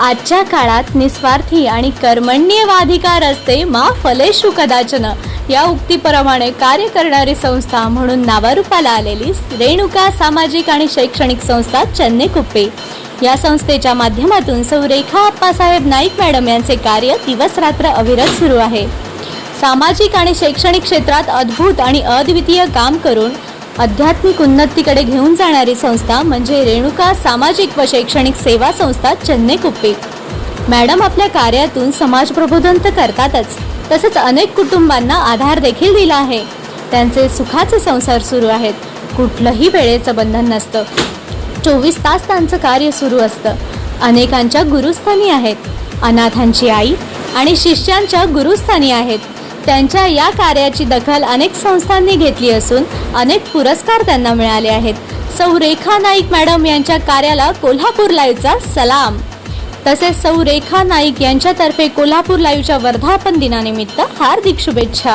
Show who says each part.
Speaker 1: आजच्या काळात निस्वार्थी आणि कर्मण्यवाधिकार असते मा फलेषु कदाचन. या उक्तीप्रमाणे कार्य करणारी संस्था म्हणून नावारूपाला आलेली रेणुका सामाजिक आणि शैक्षणिक संस्था चन्ने कुप्पे या संस्थेच्या माध्यमातून सौरेखा अप्पासाहेब नाईक मॅडम यांचे कार्य दिवसरात्र अविरत सुरू आहे. सामाजिक आणि शैक्षणिक क्षेत्रात अद्भुत आणि अद्वितीय काम करून आध्यात्मिक उन्नतीकडे घेऊन जाणारी संस्था म्हणजे रेणुका सामाजिक व शैक्षणिक सेवा संस्था चेन्नई कुप्पी मॅडम आपल्या कार्यातून समाज प्रबोधन तर करतातच तसंच अनेक कुटुंबांना आधार देखील दिला आहे. त्यांचे सुखाचे संसार सुरू आहेत. कुठलंही वेळेचं बंधन नसतं. चोवीस तास त्यांचं कार्य सुरू असतं. अनेकांच्या गुरुस्थानी आहेत. अनाथांची आई आणि शिष्यांच्या गुरुस्थानी आहेत. त्यांच्या या कार्याची दखल अनेक संस्थांनी घेतली असून अनेक पुरस्कार त्यांना मिळाले आहेत. सौ रेखा नाईक मॅडम यांच्या कार्याला कोल्हापूर लाईव्हचा सलाम. तसेच सौ रेखा नाईक यांच्यातर्फे कोल्हापूर लाईव्हच्या वर्धापन दिनानिमित्त हार्दिक शुभेच्छा.